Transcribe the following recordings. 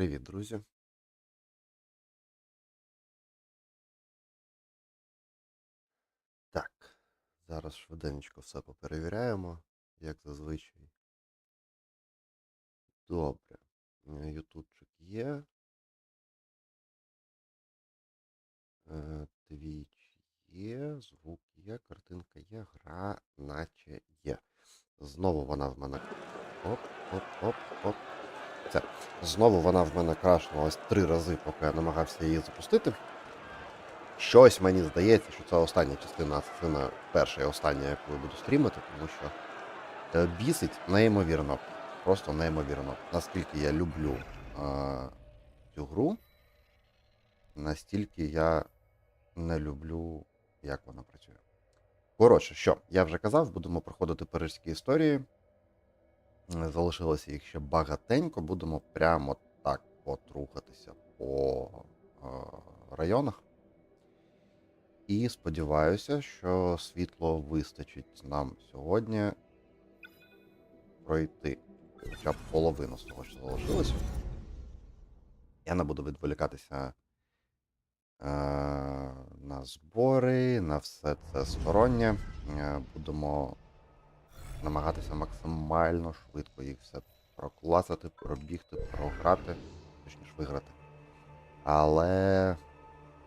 Привіт, друзі. Так, зараз швиденько все поперевіряємо, як зазвичай. Добре. Е, Ютубчик є. Е, Твіч є, звук є, картинка є, гра наче є. Знову вона в мене. Оп, оп, оп, оп. Це. Знову вона в мене крашнулась три рази, поки я намагався її запустити. Щось мені здається, що це остання частина, а частина перша і остання, яку я буду стрімити, тому що бісить неймовірно. Просто неймовірно. Наскільки я люблю е, цю гру, настільки я не люблю, як вона працює. Коротше, що, я вже казав, будемо проходити парижські історії. Залишилося їх ще багатенько, будемо прямо так от рухатися по е, районах. І сподіваюся, що світло вистачить нам сьогодні пройти хоча б половину з того, що залишилося. Я не буду відволікатися е, на збори, на все це стороннє. Е, будемо намагатися максимально швидко їх все прокласати, пробігти, програти, точніше виграти. Але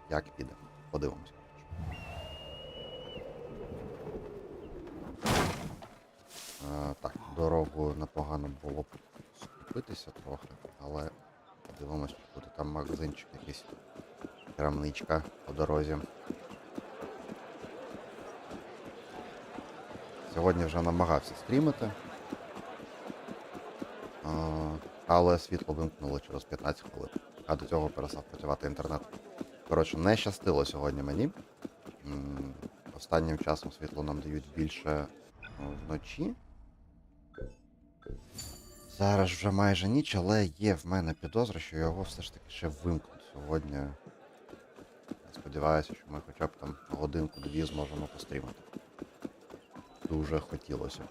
як піде? Подивимось. А, так, дорогу непогано було б скупитися трохи, але подивимось, буде там магазинчик якийсь крамничка по дорозі. Сьогодні вже намагався стрімити. Але світло вимкнуло через 15 хвилин. А до цього перестав працювати інтернет. Коротше, не щастило сьогодні мені. Останнім часом світло нам дають більше ну, вночі. Зараз вже майже ніч, але є в мене підозра, що його все ж таки ще вимкнуть сьогодні. Сподіваюся, що ми хоча б там годинку-дві зможемо пострімати. Дуже хотілося.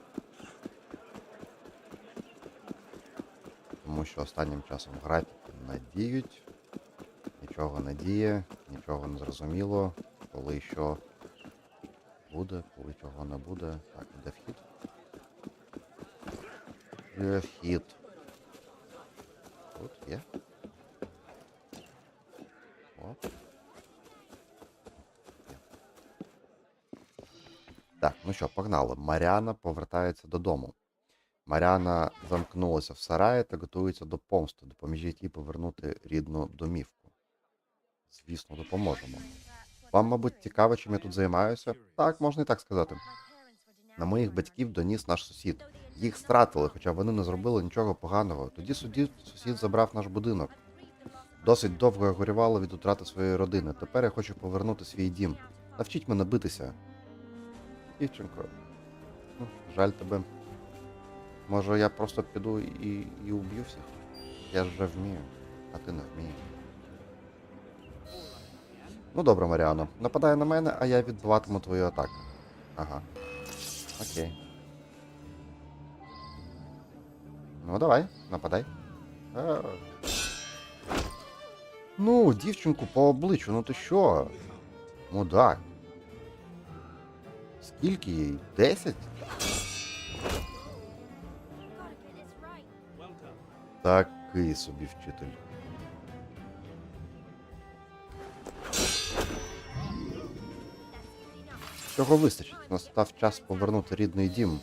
Тому що останнім часом графіки надіють, нічого не діє, нічого не зрозуміло, коли що буде, коли чого не буде. Так, де вхід? Де вхід? Тут є. Оп. Так, ну що, погнали. Маріана повертається додому. Маріана замкнулася в сараї та готується до помсти. Допоможіть їй повернути рідну домівку. Звісно, допоможемо. Вам, мабуть, цікаво, чим я тут займаюся? Так, можна і так сказати. На моїх батьків доніс наш сусід. Їх стратили, хоча вони не зробили нічого поганого. Тоді судді сусід забрав наш будинок. Досить довго я горювала від утрати своєї родини. Тепер я хочу повернути свій дім. Навчіть мене битися. Дівчинко, ну, жаль тебе. Може, я просто піду і, і уб'ю всіх? Я ж вже вмію, а ти не вмієш. Ну добре, Маріано. Нападай на мене, а я відбиватиму твою атаку. Ага. Окей. Ну, давай, нападай. А. Ну, дівчинку по обличчю, ну ти що? Мудак. Скільки їй? Десять? Такий собі вчитель. Цього вистачить. Настав час повернути рідний дім.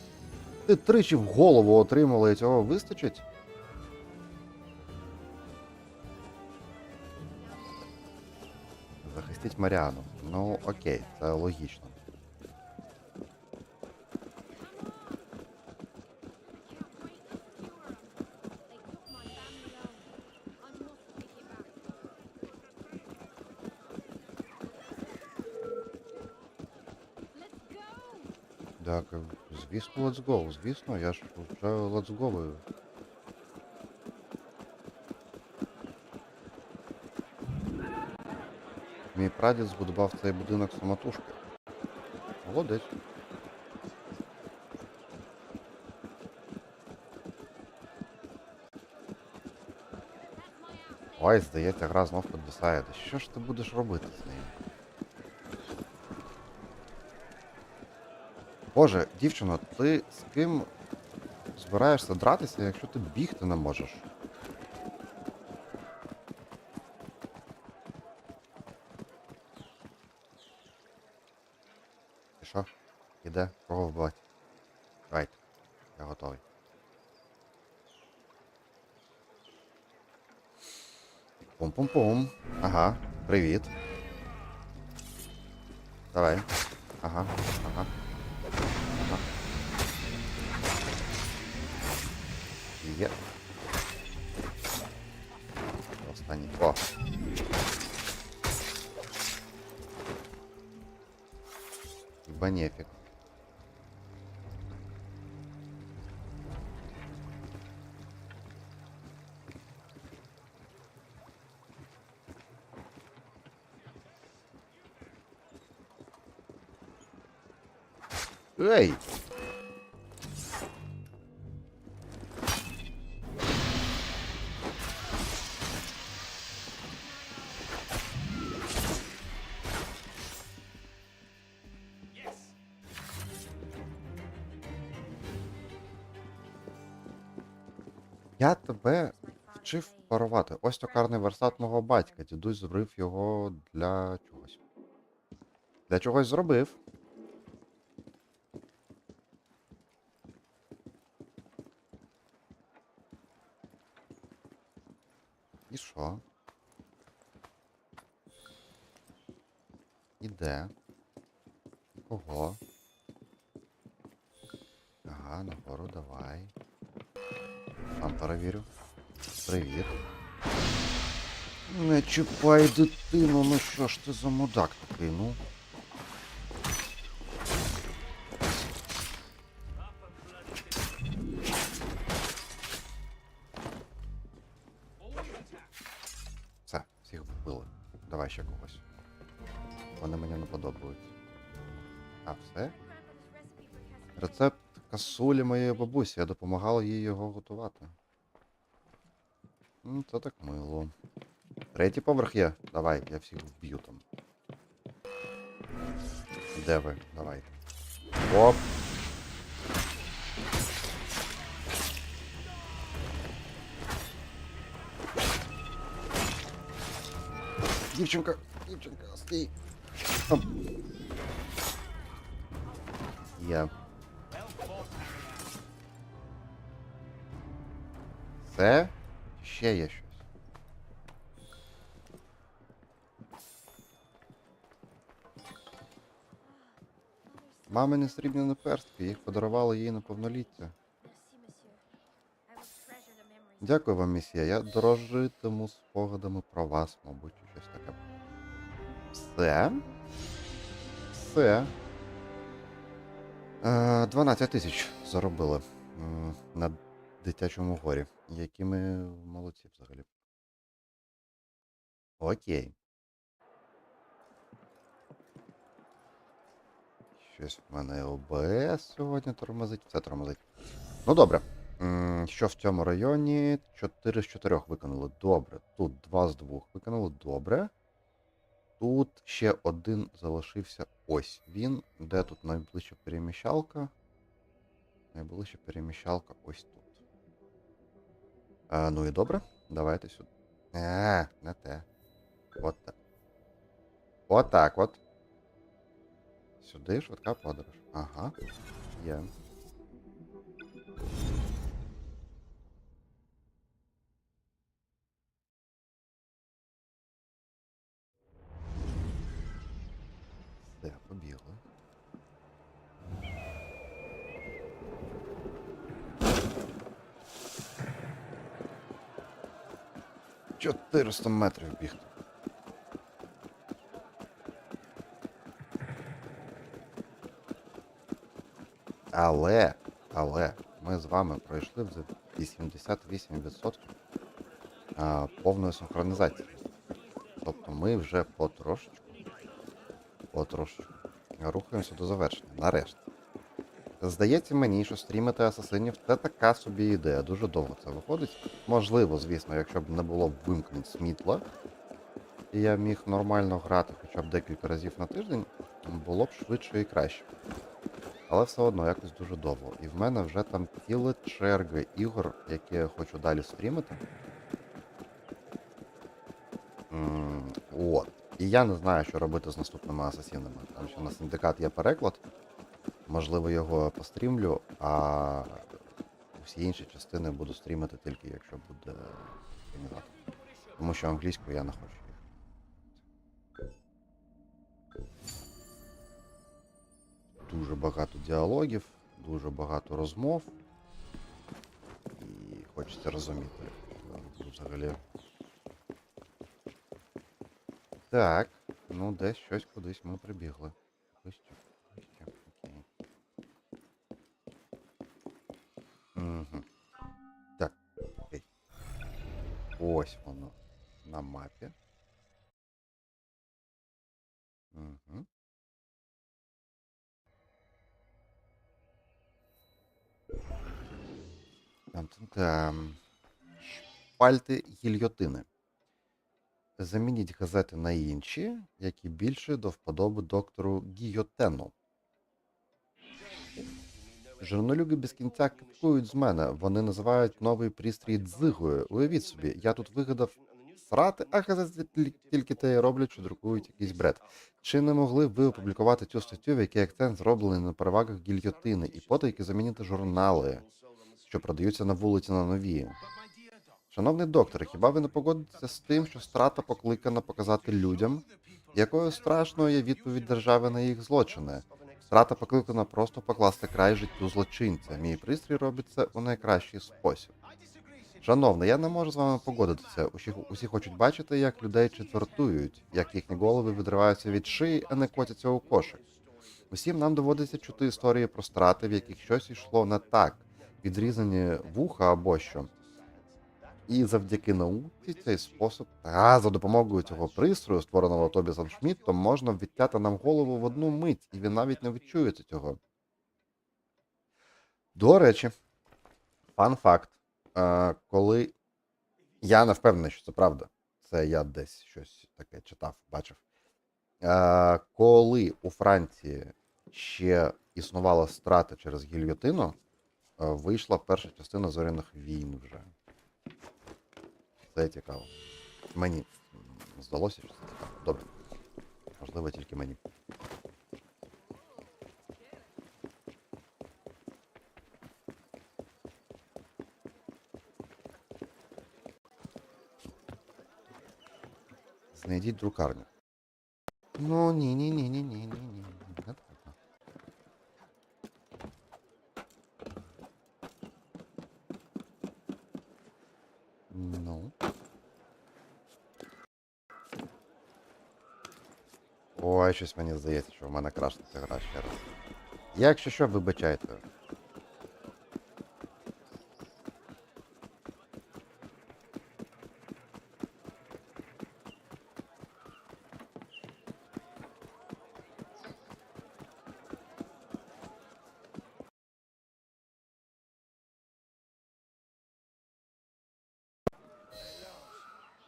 Ти тричі в голову отримала і цього вистачить? Захистіть Маріану. Ну, окей, це логічно. Так, звісно, let's go. Звісно, я ж вже let's go. Мій прадід збудував цей будинок самотужки. Молодець. Ой, здається, гра знов підвисає. Що ж ти будеш робити з нею? Боже, дівчино, ти з ким збираєшся дратися, якщо ти бігти не можеш? Ти що? Іде? Кого вбивати? Давайте. Я готовий. Пум-пум-пум. Ага, привіт. Давай. Ага. Ага. Є. Останній. О. Бенефік. Ей! Я тебе вчив парувати. Ось токарний верстат мого батька. Дідусь зробив його для чогось. Для чогось зробив. І що? І де? Кого? Ага, нагору давай. Сам перевірю. Привіт. Не чіпай дитину, ну що ж ти за мудак такий, ну? Все, всіх вбили. Давай ще когось. Вони мені не подобаються. А, все? Рецепт касулі моєї бабусі. Я допомагала їй його готувати. Ну, це так мило. Третій поверх є. Давай, я всіх вб'ю там. Де ви? Давай. Оп. Дівчинка, дівчинка, стій. Оп. Я. Це ще є щось. Мамини срібні перстки, їх подарували їй на повноліття. Дякую вам, місія. Я дорожитиму спогадами про вас, мабуть, щось таке. Все. Все. Е, 12 тисяч заробили е, на дитячому горі. Які ми молодці взагалі. Окей. Щось в мене ОБС сьогодні тормозить. Все тормозить. Ну добре. Що в цьому районі? 4 з 4 виконали. Добре. Тут 2 з 2 виконали. Добре. Тут ще один залишився. Ось він. Де тут найближча переміщалка? Найближча переміщалка ось тут. А, ну і добре. Давайте сюди. Е, не те. От так. От так от. Сюди швидка подорож. Ага. Є. Все, 400 метрів бігти. Але, але, ми з вами пройшли вже 88% повної синхронізації. Тобто ми вже потрошечку, потрошечку рухаємося до завершення. Нарешті. Здається мені, що стрімити асасинів це така собі ідея. Дуже довго це виходить. Можливо, звісно, якщо б не було вимкнень світла, і я міг нормально грати хоча б декілька разів на тиждень, було б швидше і краще. Але все одно якось дуже довго. І в мене вже там ціла черга ігор, які я хочу далі стрімити. М, От. І я не знаю, що робити з наступними асасінами. Там ще на синдикат є переклад. Можливо, його пострімлю, а всі інші частини буду стрімити тільки якщо буде організатор. Тому що англійською я не хочу. Дуже багато діалогів, дуже багато розмов. І хочеться розуміти взагалі. Так, ну десь щось кудись ми прибігли. Ось воно на мапі. Угу. Там-там-там. Шпальти гільйотини. Замініть газети на інші, які більше до вподоби доктору Гійотену. Журналюги без кінця кипкують з мене. Вони називають новий пристрій дзигою. Уявіть собі, я тут вигадав срати, а газети тільки- те роблять, що друкують якийсь бред. Чи не могли б ви опублікувати цю статтю, в якій акцент зроблений на перевагах гільйотини, і потайки замінити журнали, що продаються на вулиці на нові? Шановний доктор, хіба ви не погодитеся з тим, що страта покликана показати людям, якою страшною є відповідь держави на їх злочини? Страта покликана просто покласти край життю злочинця. Мій пристрій робить це у найкращий спосіб. Шановний, я не можу з вами погодитися. Усі, усі хочуть бачити, як людей четвертують, як їхні голови відриваються від шиї, а не котяться у кошик. Усім нам доводиться чути історії про страти, в яких щось йшло не так, відрізані вуха або що. І завдяки науці цей спосіб, а за допомогою цього пристрою, створеного Тобісом Шмідтом, можна відтяти нам голову в одну мить, і ви навіть не відчуєте цього. До речі, фан факт. Коли я не впевнений, що це правда. Це я десь щось таке читав, бачив. Коли у Франції ще існувала страта через гільйотину, вийшла перша частина зоряних війн вже. Це цікаво. Мені м, здалося, що це цікаво. Добре. Можливо, тільки мені. Знайдіть друкарню. Ну, ні, Ну. Ой, щось мені здається, що в мене крашнеться гра ще раз. Якщо що, вибачайте.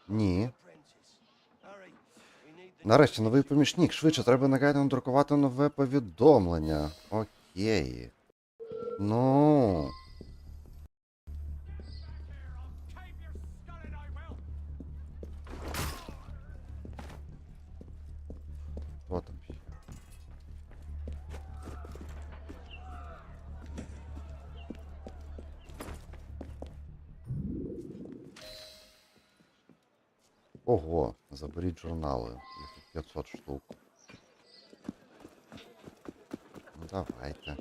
Ні. Нарешті новий помічник. Швидше треба негайно надрукувати нове повідомлення. Окей. Ну. Ого, заберіть журнали. Їх 500 штук. Ну давайте.